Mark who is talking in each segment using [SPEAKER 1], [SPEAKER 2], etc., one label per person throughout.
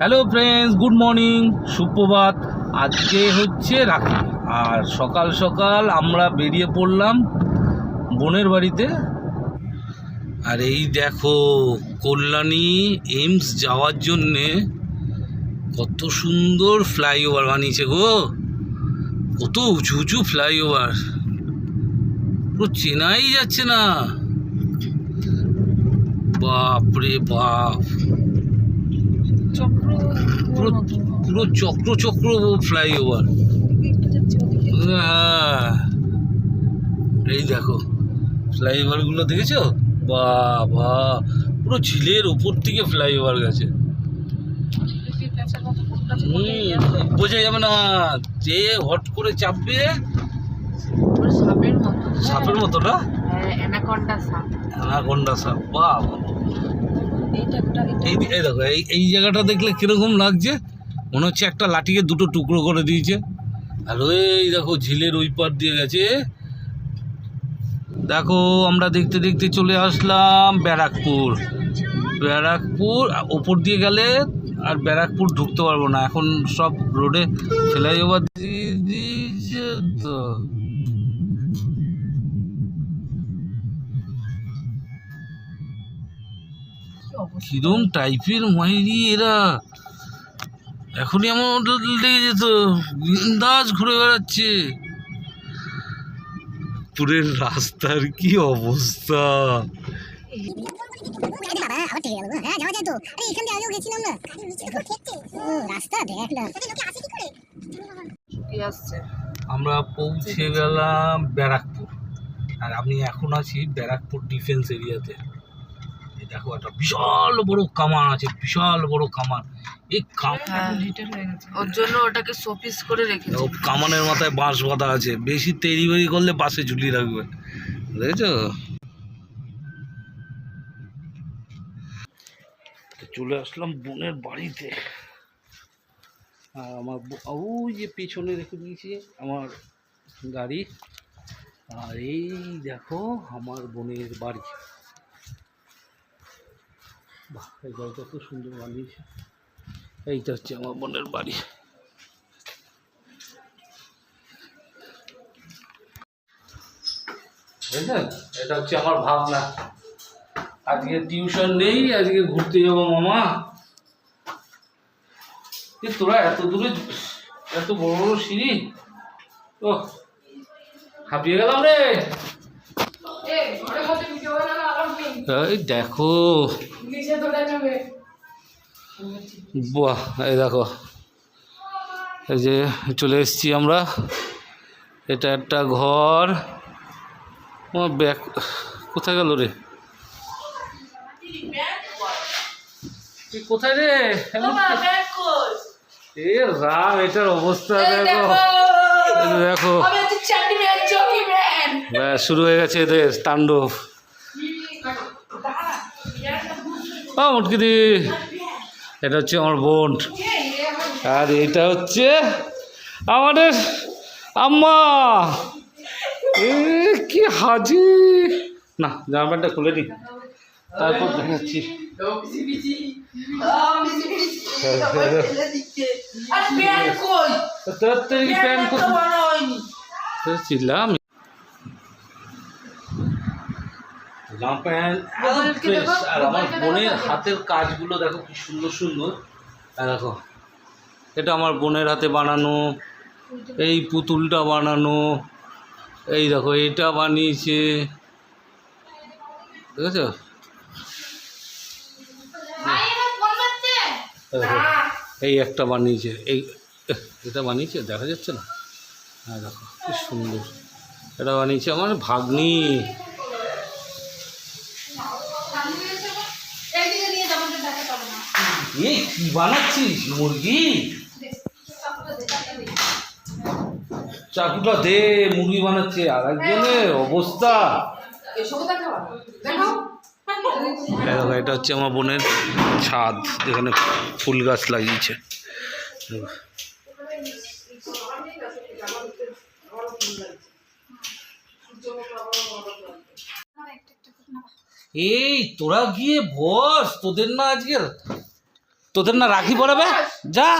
[SPEAKER 1] Hello friends good morning সুপ্রভাত। আজকে হচ্ছে রাখি। আর সকাল সকাল আমরা বেরিয়ে পড়লাম বোনের বাড়িতে। আর এই দেখো, কল্যাণী এইমস যাওয়ার জন্যে কত সুন্দর ফ্লাইওভার বানিয়েছে গো। কত উঁচু উঁচু ফ্লাইওভার পুরো চেনাই যাচ্ছে না। বাপ রে বাপ। পুরো পুরো চক্র চক্র ফ্লাইওভার হ্যাঁ। এই দেখো ফ্লাইওভারগুলো দেখেছ? বাবা পুরো ঝিলের উপর থেকে ফ্লাইওভার গেছে। বোঝা যাবে না যে হট করে চাপবে
[SPEAKER 2] সাপের মতো।
[SPEAKER 1] না?
[SPEAKER 2] অ্যানাকন্ডা সাপ।
[SPEAKER 1] অ্যানাকোন্ডা সাপ
[SPEAKER 2] একটা
[SPEAKER 1] এই এই দেখো, এই এই জায়গাটা দেখলে কীরকম লাগছে? মনে হচ্ছে একটা লাঠিকে দুটো টুকরো করে দিয়েছে। আর ওই দেখো, ঝিলের ওই পার দিয়ে গেছে। দেখো, আমরা দেখতে দেখতে চলে আসলাম ব্যারাকপুর। ব্যারাকপুর, ওপর দিয়ে গেলে আর ব্যারাকপুর ঢুকতে পারব না। এখন সব রোডে ফ্লাইওভার দিয়ে দিয়েছে তো। কিরম টাইপের মাইরি এরা? এখনই আমার লেগে যেত। বিন্দাস ঘুরে বেড়াচ্ছে। পুরের রাস্তার কি অবস্থা? আমরা পৌঁছে গেলাম ব্যারাকপুর। আর আমি এখন আছি ব্যারাকপুর ডিফেন্স এরিয়াতে দেখো একটা বিশাল বড় কামান আছে বিশাল বড় কামান। এই
[SPEAKER 2] হ্যাঁ। ওর জন্য ওটাকে শোপিস করে রেখেছে।
[SPEAKER 1] ও কামানের মাথায় বাঁশ বাঁধা আছে। বেশি তেরি বেরি করলে বাসে ঝুলিয়ে রাখবে। দেখেছ? তো চলে আসলাম বোনের বাড়িতে। আর আমার ওই যে পেছনে রেখে দিয়েছি আমার গাড়ি। আর এই দেখো আমার বোনের বাড়ি। বাহ এই গাড়িটা তো সুন্দর বানিয়েছে। এইটা হচ্ছে আমার বোনের বাড়ি। বুঝলেন? এটা হচ্ছে আমার ভাবনা। আজকে টিউশন নেই আজকে ঘুরতে যাব মামা। তোরা এত দূরে এত বড় বড় সিঁড়ি? ও হাঁপিয়ে গেলাম রে। এই দেখো বাহ এই দেখো। এই যে চলে এসেছি আমরা। এটা একটা ঘর। আমার ব্যাগ কোথায় গেল রে? কোথায় রে? এ রাম এটার অবস্থা দেখো। দেখো। শুরু হয়ে গেছে এদের তাণ্ডব। ও মুটকিদি এটা হচ্ছে আমার বোন। আর এটা হচ্ছে আমাদের আম্মা। এ কি হাজি। না জামা প্যান্টটা খুলে নি। তারপর দেখাচ্ছি। প্যান্ট চিল্লাম। জামা প্যান্ট আর আমার বোনের হাতের কাজগুলো দেখো কি সুন্দর সুন্দর। দেখো এটা আমার বোনের হাতে বানানো এই পুতুলটা বানানো এই দেখো এটা বানিয়েছে। দেখেছ? এই এই একটা বানিয়েছে এই এটা বানিয়েছে দেখা যাচ্ছে না? হ্যাঁ দেখো কি সুন্দর। এটা বানিয়েছে আমার ভাগ্নি। এই কি বানাচ্ছিস মুরগি? চাকুটা দে মুরগি বানাচ্ছে। আর একজনের অবস্থা। দেখো এটা হচ্ছে আমার বোনের ছাদ যেখানে ফুল গাছ লাগিয়েছে। এই তোরা গিয়ে বস তোদের না আজকে তোদের না রাখি পড়াবে যা।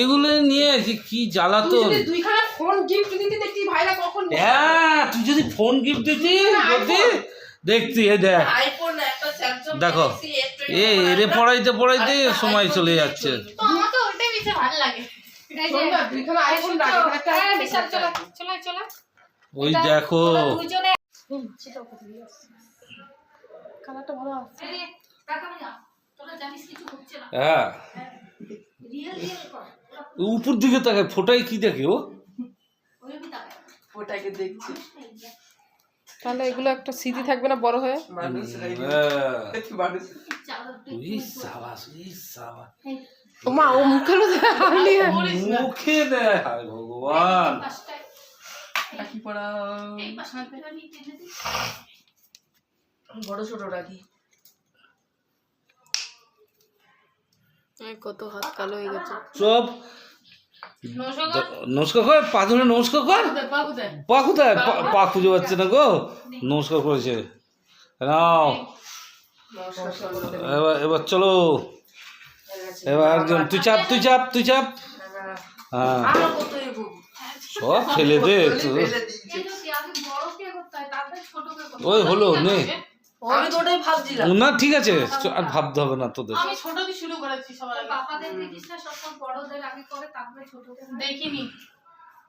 [SPEAKER 1] এগুলো নিয়ে যে কি জ্বালাতন
[SPEAKER 2] দুইখানা ফোন গিফট দিতে দেখি ভাইরা কখন
[SPEAKER 1] হ্যাঁ তুই যদি ফোন গিফট দিতি দেখতি এ দেখ।
[SPEAKER 2] আইফোন একটা স্যামসাং
[SPEAKER 1] দেখো এ এরে পড়াইতে পড়াইতে সময় চলে যাচ্ছে।
[SPEAKER 3] তো আমাকে ওটাই বেশি ভালো লাগে। এই যে
[SPEAKER 2] দুইখানা আইফোন রাখি একটা
[SPEAKER 3] হ্যাঁ, বিশাল চলো চলো চলো।
[SPEAKER 1] ওই দেখো।
[SPEAKER 2] কালারটা ভালো আছে।
[SPEAKER 1] হ্যাঁ।
[SPEAKER 3] রিয়েল রিয়েল কর।
[SPEAKER 1] উপর দিকে তাকায় ফোটাই কি দেখে ও?
[SPEAKER 2] দেখছি। তাহলে এগুলো একটা স্মৃতি থাকবে না বড় হয়ে?
[SPEAKER 1] হ্যাঁ।
[SPEAKER 2] মা ও মধ্যে
[SPEAKER 1] মুখে দেয় ভগবান।
[SPEAKER 2] রাখি পড়া বড় ছোট রাখি। কত হাত কালো হয়ে গেছে।
[SPEAKER 1] সব নমস্কার। কর পা ধরে নমস্কার কর। পা কোথায় পা- পা খুঁজে পাচ্ছে না গো। নমস্কার করেছে। নাও। এবার এবার চলো। এবার একজন তুই চাপ তুই চাপ তুই চাপ। হ্যাঁ। সব ফেলে দে। তো
[SPEAKER 3] এই তো কি আগে বড় কে করতে হয় তারপরে ছোট কে করতে
[SPEAKER 1] ওই হলো নে।
[SPEAKER 2] আমি তো ওটাই ভাবছিলাম।
[SPEAKER 1] না ঠিক আছে আর ভাবতে হবে না তোদের।
[SPEAKER 3] আমি ছোট দিয়ে শুরু করেছি সবার আগে। বাবাদের দেখিস না সবসময় বড়দের আগে করে তারপরে ছোটদের দেখিনি।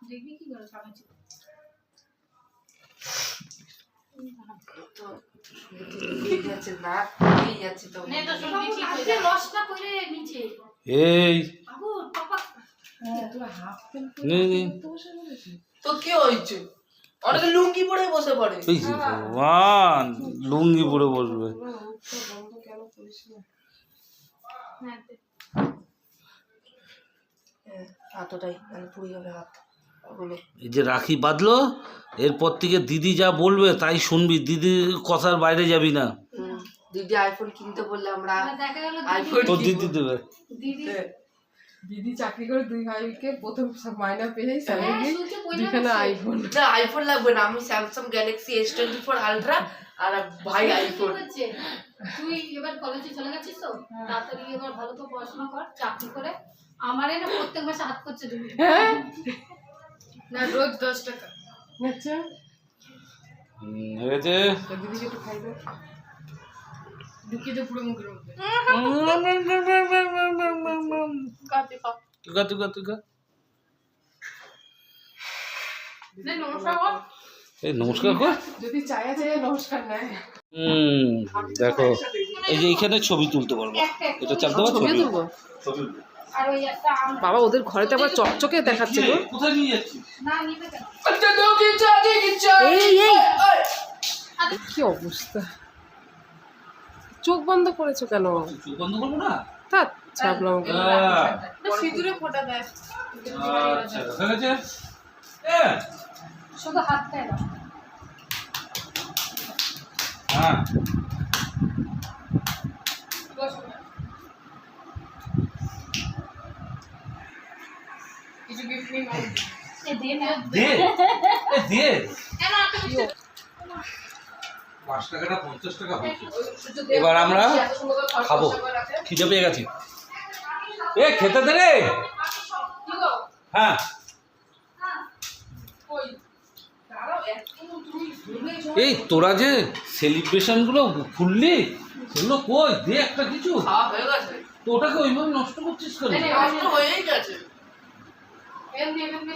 [SPEAKER 3] দেখবি কি করে চালাচ্ছি নে তো শুনবি ঠিক হয়ে
[SPEAKER 1] এই।
[SPEAKER 2] তো কি হয়েছে? অনেকে লুঙ্গি পরে বসে পড়ে।
[SPEAKER 1] এই যে ভগবান লুঙ্গি পরে বসবে।
[SPEAKER 3] হ্যাঁ
[SPEAKER 2] মানে
[SPEAKER 1] এই যে রাখি বাঁধলো এরপর থেকে দিদি যা বলবে তাই শুনবি দিদির কথার বাইরে যাবি না।
[SPEAKER 2] দিদি আইফোন কিনতে বললে আমরা আইফোন
[SPEAKER 1] দিদি। দেবে।
[SPEAKER 3] দিদি।
[SPEAKER 4] দিদি চাকরি করে দুই ভাইকে প্রথম মাইনা পেয়েই
[SPEAKER 3] হ্যাঁ,
[SPEAKER 4] স্যালারি
[SPEAKER 3] বসে।
[SPEAKER 4] আইফোন
[SPEAKER 2] না আইফোন লাগবে না আমি Samsung Galaxy S twenty four ultra আর ভাই আইফোন
[SPEAKER 3] হচ্ছে? তুই এবার কলেজে চলে গেছিস তো? তাড়াতাড়ি এবার ভালো করে পড়াশোনা কর চাকরি করে। আমারে না প্রত্যেক মাসে হাত করছে তুমি
[SPEAKER 4] হ্যাঁ?
[SPEAKER 3] না রোজ দশ টাকা।
[SPEAKER 4] আচ্ছা
[SPEAKER 1] হয়ে
[SPEAKER 4] তো দিদিকে একটু খাইবে
[SPEAKER 3] ঢুকিয়ে দে পুরো মুখের মধ্যে।
[SPEAKER 1] এই নমস্কার কর।
[SPEAKER 4] যদি চায়া চায়া নমস্কার নেয়
[SPEAKER 1] হুম দেখো এই যে এইখানে ছবি তুলতে পারব। এটা চাপ দেবো ছবি
[SPEAKER 2] তুলবো?
[SPEAKER 1] ছবি
[SPEAKER 3] আর ওই একটা আম।
[SPEAKER 2] বাবা ওদের ঘরে তো আবার চকচকে দেখাচ্ছে গো।
[SPEAKER 1] কোথায় নিয়ে যাচ্ছিস?
[SPEAKER 3] না নিবে কেন
[SPEAKER 2] এই এই।
[SPEAKER 4] কি অবস্থা? চোখ বন্ধ করেছ কেন?
[SPEAKER 1] চোখ বন্ধ করব না?
[SPEAKER 4] তা চাপলাম ওকে।
[SPEAKER 3] সিঁদুরে ফোটা দেয়।
[SPEAKER 1] আচ্ছা হয়ে গেছে?
[SPEAKER 3] শুধু
[SPEAKER 1] হ্যাঁ।
[SPEAKER 3] দে
[SPEAKER 1] দে
[SPEAKER 3] এত বেশি?
[SPEAKER 1] পাঁচ টাকাটা পঞ্চাশ টাকা হয়েছে। এবার আমরা খাব। খিদে পেয়ে গেছি। এ খেতে দে রে। হ্যাঁ। এই তোরা যে সেলিব্রেশনগুলো খুললি সেগুলো কই? দে একটা কিছু।
[SPEAKER 2] হয়ে
[SPEAKER 1] তো ওটাকে ওইভাবে নষ্ট করছিস কেন?
[SPEAKER 3] নে,
[SPEAKER 2] নষ্ট হয়েই গেছে।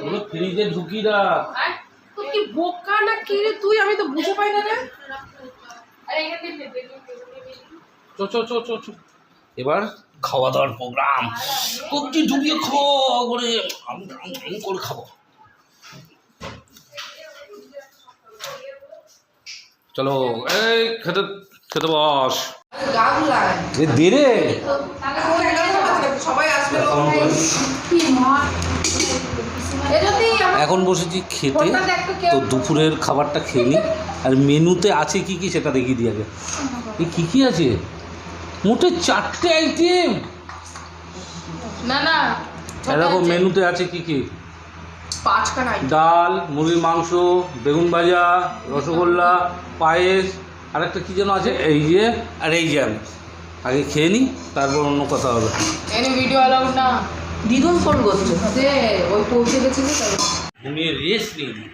[SPEAKER 1] ওগুলো ফ্রিজে ঢুকি রাখ।
[SPEAKER 4] তুই কি বোকা না কি রে? তুই আমি তো বুঝে পাই না রে।
[SPEAKER 1] চ চ চ চ চ। এবার খাওয়া দাওয়ার প্রোগ্রাম কবজি ঢুকিয়ে খাওয়া করে আমি আমি করে খাব। চলো এই খেতে খেতে বস। এ দে রে।
[SPEAKER 2] সবাই আসবে।
[SPEAKER 1] এখন বসেছি খেতে। তো দুপুরের খাবারটা খেয়ে নিই। আর মেনুতে আছে কি কি সেটা দেখিয়ে দিই আগে। এই কী কী আছে? মোটে চারটে আইটেম
[SPEAKER 3] না না
[SPEAKER 1] এরকম মেনুতে আছে কি কি? ডাল মুরগির মাংস বেগুন ভাজা রসগোল্লা পায়েস আর একটা কী যেন আছে? এই যে আর এই যে আগে খেয়ে নিই তারপর অন্য কথা হবে।
[SPEAKER 4] ভিডিও অ্যালাউড না।
[SPEAKER 2] দিদুন ফোন করছে।
[SPEAKER 4] ওই পৌঁছে গেছিলি তাই।
[SPEAKER 1] ঘুমিয়ে রেস্ট নিয়ে নিই।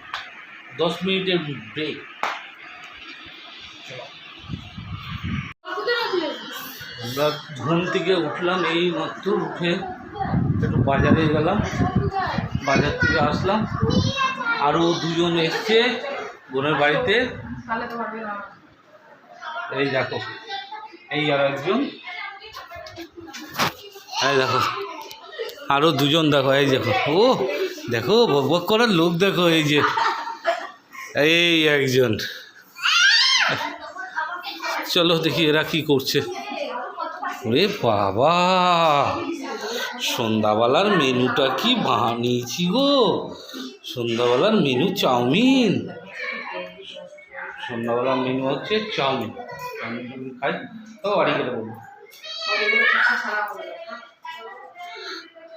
[SPEAKER 1] দশ মিনিটের ব্রেক আমরা ঘুম থেকে উঠলাম এই মাত্র, উঠে একটু বাজারে গেলাম। বাজার থেকে আসলাম। আরও দুজন এসছে বোনের বাড়িতে। এই দেখো, এই আর একজন। এই দেখো আরও দুজন দেখো, এই দেখো। ও! দেখো বক বক করার লোক দেখো, এই যে। এই একজন। চলো দেখি এরা কি করছে। ওরে বাবা! সন্ধ্যাবেলার মেনুটা কি বানিয়েছি গো। সন্ধ্যাবেলার মেনু চাউমিন। সন্ধ্যাবেলার মেনু হচ্ছে চাউমিন। চাউমিন খাই তো বাড়ি গেলে বলব।